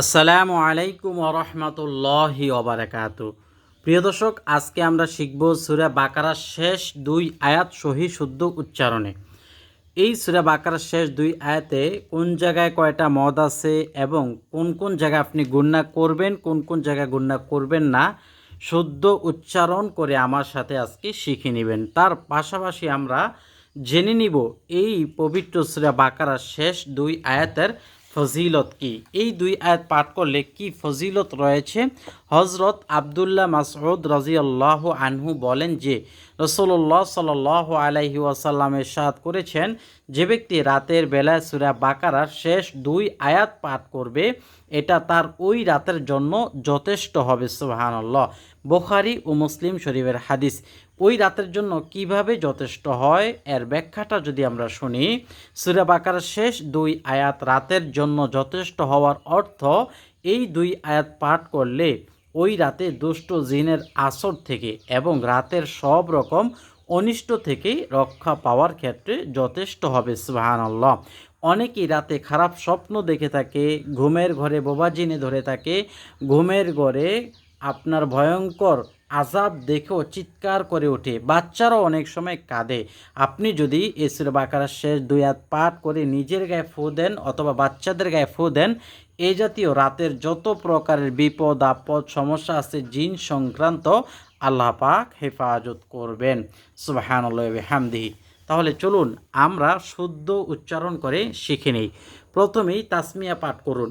আসসালামু আলাইকুম ওরহমতুল্লাহি ওবরাকাতু প্রিয় দর্শক, আজকে আমরা শিখব সুরা বাকারার শেষ দুই আয়াত সহি শুদ্ধ উচ্চারণে। এই সুরা বাকারার শেষ দুই আয়াতে কোন জায়গায় কয়টা মদ আছে এবং কোন কোন জায়গায় আপনি গুণনা করবেন, কোন কোন জায়গায় গুণনা করবেন না, শুদ্ধ উচ্চারণ করে আমার সাথে আজকে শিখে নেবেন। তার পাশাপাশি আমরা জেনে নিব এই পবিত্র সুরা বাকারার শেষ দুই আয়াতের ফজিলত কি? এই দুই আয়াত পাঠ করলে কি ফজিলত রয়েছে? হজরত আবদুল্লাহ মাসউদ রাজিয়াল্লাহ আনহু বলেন যে রসল্লাহ সাল আলাইহি ওয়াসাল্লামের সাদ করেছেন, যে ব্যক্তি রাতের বেলায় সুরা বাকারার শেষ দুই আয়াত পাঠ করবে, এটা তার ওই রাতের জন্য যথেষ্ট হবে, সুবাহানল্লাহ। বোখারি ও মুসলিম শরীফের হাদিস। ওই রাতের জন্য কীভাবে যথেষ্ট হয়? এর ব্যাখ্যাটা যদি আমরা শুনি, সুরা বাকার শেষ দুই আয়াত রাতের জন্য যথেষ্ট হওয়ার অর্থ, এই দুই আয়াত পাঠ করলে ওই রাতে দুষ্ট জিনের আসর থেকে এবং রাতের সব রকম অনিষ্ট থেকে রক্ষা পাওয়ার ক্ষেত্রে যথেষ্ট হবে সুবাহান আল্লাহ অনেকেই রাতে খারাপ স্বপ্ন দেখে থাকে, ঘুমের ঘরে বোবা জিনে ধরে থাকে। ঘুমের ঘরে আপনার ভয়ঙ্কর আজাব দেখেও চিৎকার করে ওঠে। বাচ্চারাও অনেক সময় কাঁদে। আপনি যদি এসুর বাকারার শেষ দুই হাত পাঠ করে নিজের গায়ে ফু দেন অথবা বাচ্চাদের গায়ে ফু দেন এই জাতীয় রাতের যত প্রকারের বিপদ, আপদ, সমস্যা আছে, জিন সংক্রান্ত আল্লাহ পাক হেফাজত করবেন। সুবাহান হামদিহি তাহলে চলুন আমরা শুদ্ধ উচ্চারণ করে শিখে নিই। প্রথমেই তাসমিয়া পাঠ করুন।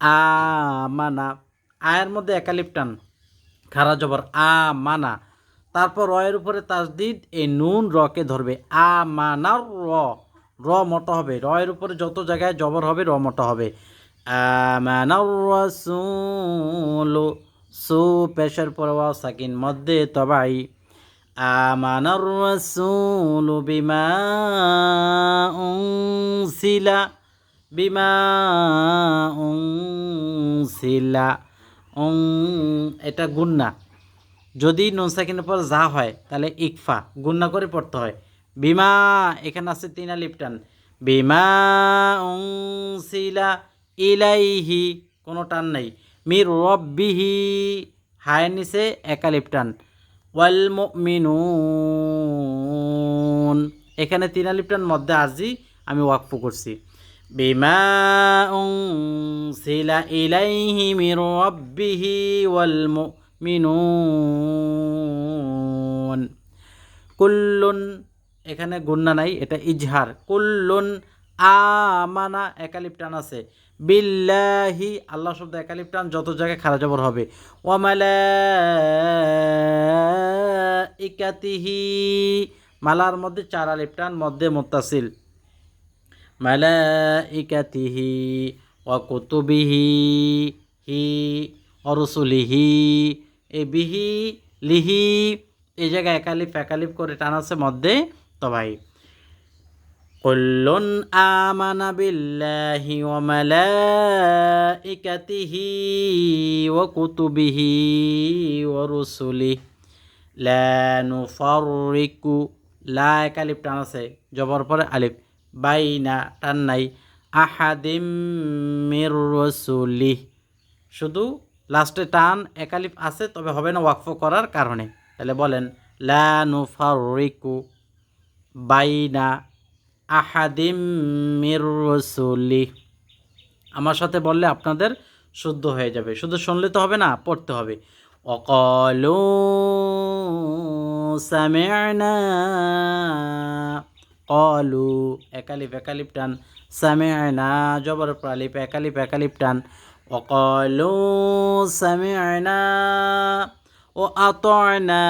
আমানা আয়ের মধ্যে একালিপ টান খারা জবর, আ, মানা। তারপর রয়ের উপরে তাজদিদ এই নুন রকে ধরবে। আ র। র মটো হবে। রয়ের উপরে যত জায়গায় জবর হবে, র মটো হবে। আমানার রাসূলু, সু পেশের পরে ওয়াও সাকিন, মধ্যে তবাই। আমানার রাসূলু বিমা উনসিলা। বিমা উনসিলা। উং এটা গুন্না যদি নুন সাকিনের পর যা হয়, তাহলে ইকফা গুন্না করে পড়তে হয়। বিমা, এখানে আছে তিন আলিপটান বিমা উংসিলা ইলাইহি, কোনো টান নেই। মির রব্বিহি, হায়ের নিচে একালিপটান ওয়াল মিনুন এখানে তিন আলিপটান মধ্যে আজি আমি ওয়াকফ করছি। উংসিলা ইলাইহি মির রব্বিহি ওয়াল মিনুন কুল্লুন, এখানে গুন্না নাই, এটা ইজহার। কুল্লুন, আমানা একালিপ টান আছে। বিল্লাহি, আল্লাহ শব্দ একালিপ টান যত জায়গায় খারা জবর হবে। ওয়ামালা ইকাতিহি মালার মধ্যে চার আলিপ টান মধ্যে মোত্তাসিল। মালা ইকাতিহি ওয়া কুতুবিহি হি অরসুলিহি এ বিহি লিহি এই জায়গায় একালিপ একালিপ করে টান আছে মধ্যে ভাই কুল্লুন আমানা বিল্লাহি ওয়া মালাইকাতিহি ওয়া কুতুবিহি ওয়া রুসুলিহি লা নুফাররিকু লা একালিপ টান আছে জবর পরে আলিফ বাইনা টান নাই আহাদিম মির রসুলিহ শুধু লাস্টে টান একালিফ আছে, তবে হবে না ওয়াকফ করার কারণে। তাহলে বলেন, লা নুফাররিকু বাইনা আহাদিম মির রসুলি। আমার সাথে বললে আপনাদের শুদ্ধ হয়ে যাবে। শুধু শুনলে তো হবে না, পড়তে হবে। অকলু সামিনা কলু, একালিপ একালিপ টান সামে না জবর প্রালিপ, একালিপ একালিপ টান। অকলু সামে না ও আতনা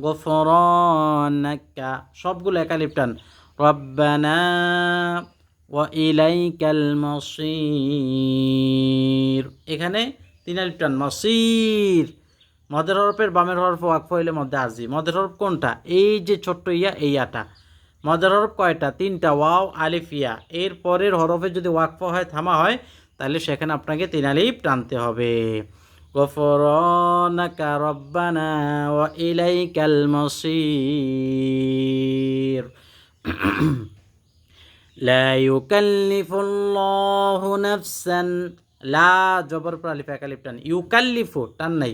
গফর সবগুলো একালিপ টান। রব্বানা ও ইলাই ক্যাল মসির। এখানে তিন আলিপ টান, মসির। মদের হরফের বামের হরফ ওয়াকফ হইলে মধ্যে আরজি মদের হরফ কোনটা এই যে ছোট্ট ইয়া এই আটা মদের হরফ কয়টা তিনটা ওয়াও আলিফ ইয়া এর পরের হরফে যদি ওয়াকফ হয় থামা হয় তাহলে সেখানে আপনাকে তিন আলিফ টানতে হবে غفرانك ربنا وإليك المصير لا يكلف الله نفسا লা জবর পর আলিফ একালিফ টান ইউকাল্লিফু টান নাই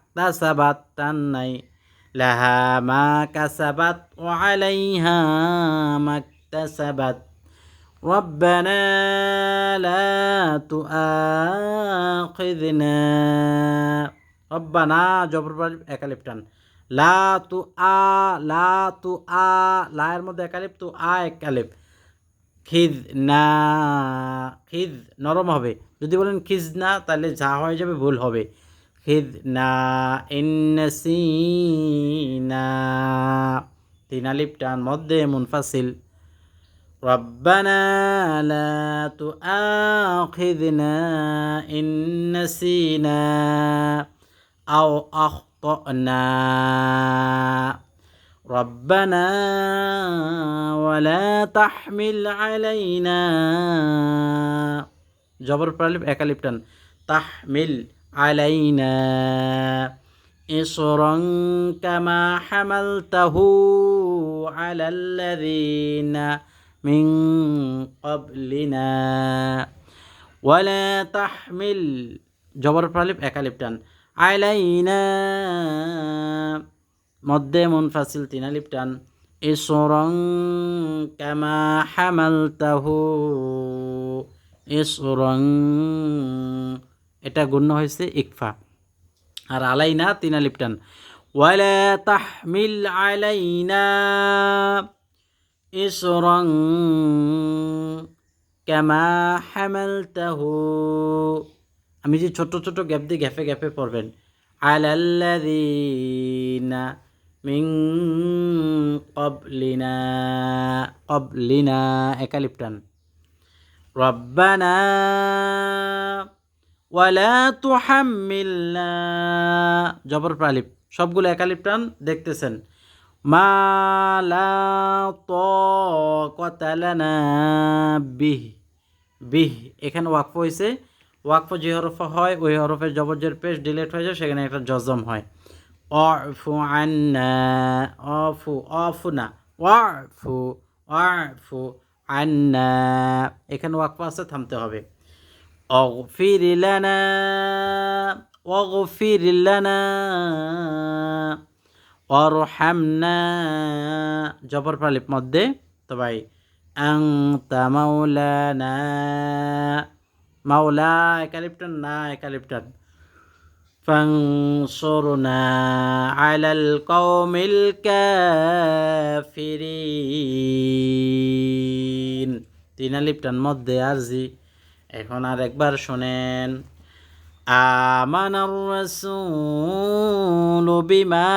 মাকতাসাবাত টান নাই লাহা মা কাসাবাত ও আলাইহা মাকতাসাবাত ربنا لا تؤاخذنا ربنا জবর পর এক আলিফ টান লা তু আ লা তু আ লা এর মধ্যে এক আলিফ তু আ এক আলিফ খিজ না খিজ নরম হবে যদি বলেন খিজ না তাহলে যা হয়ে যাবে ভুল হবে খিজ না ইন্নসিনা তিন আলিফ টান মধ্যে মুনফাসিল ربنا لا تؤاخذنا إن نسينا أو أخطأنا ربنا ولا تحمل علينا জবর প্রালিপ একালিপটান তাহমিল আলাইনা إصرا كما حملته على الذين من قبلنا ولا تحمل জবর প্রালিপ একালিপটান আলাইনা মধ্যে মুনফাসিল তিন আলিফ টান ইসরং কামা হামালতাহু ইসরং এটা গুণ্য হয়েছে ইকফা। আর আলাইনা তিন আলিফ টান। ওয়ালা তাহমিল আলাইনা ইসরং কামা হামালতাহু। আমি যে ছোট ছোট গ্যাপ দিয়ে গ্যাপে গ্যাপে পড়বেন। আলাল্লাযীনা মিন ক্বাবলিনা ক্বাবলিনা একালিপটান রব্বানা ওয়ালা তুহাম্মিলনা। জবর প্রালিপ সবগুলো একালিপটান দেখতেছেন। মা লা তাকাতা লানা বিহ। বিহ। এখানে ওয়াকফ হয়েছে ওয়াকফ যে হরফ হয়, ওই হরফের জবরজের পেশ ডিলেট হয়ে যায়, সেখানে একটা জজম হয়। অফু আন্না অফু অফু না ওয়াফু ওয়াফু আন্না। এখানে ওয়াকফ আছে, থামতে হবে। অগফির লানা অগফির লানা অরহামনা জবর প্রালিপ মধ্যে তো ভাই আংতা মাওলানা মাওলা একালিপ্টন না একালিপ্টন فانصرنا على القوم الكافرين তিন আলিপটান মধ্যে আরজি এখন আর একবার শোনেন آمن الرسول بما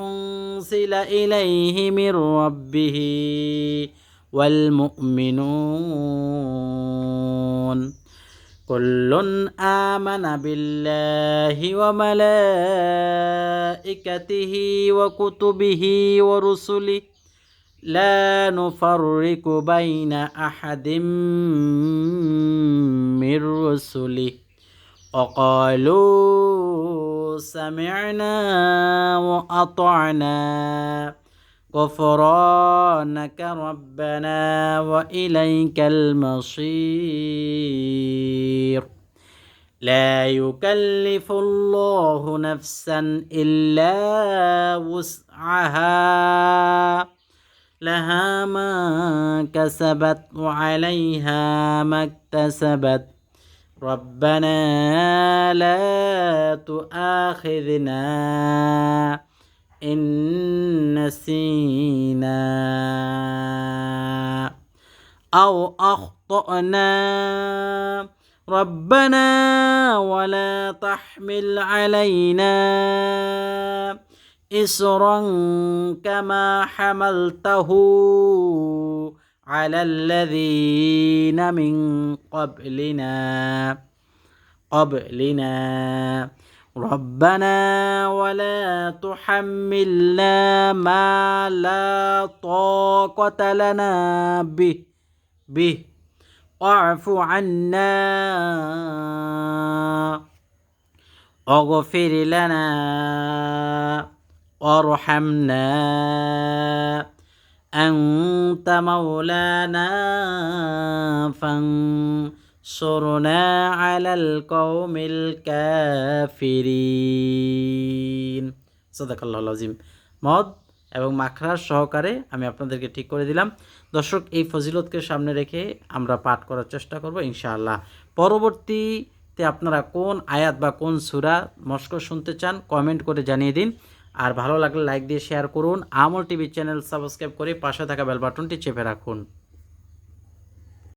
أنزل إليه من ربه والمؤمنون كل آمن بالله وملائكته وكتبه ورسله لا نفرق بين أحد من رسله. وقالوا سمعنا وأطعنا. غفرانك ربنا وإليك المصير. لا يكلف الله نفسا إلا وسعها. لها ما كسبت وعليها ما اكتسبت. ربنا لا تؤاخذنا إن نسينا أو أخطأنا. ربنا ولا تحمل علينا إسرا كما حملته على الذين من قبلنا قبلنا. ربنا ولا تحملنا ما لا طاقة لنا به به. واعف عنا. واغفر لنا. وارحمنا أنت مولانا فانصرنا على القوم الكافرين صدق الله العظيم মদ এবং মাখরার সহকারে আমি আপনাদেরকে ঠিক করে দিলাম দর্শক এই ফজিলতকে সামনে রেখে আমরা পাঠ করার চেষ্টা করব ইনশাআল্লাহ পরবর্তীতে আপনারা কোন আয়াত বা কোন সুরা মস্ক শুনতে চান কমেন্ট করে জানিয়ে দিন আর ভালো লাগলে লাইক দিয়ে শেয়ার করুন। আমল টিভি চ্যানেল সাবস্ক্রাইব করে পাশে থাকা বেল বাটনটি চেপে রাখুন।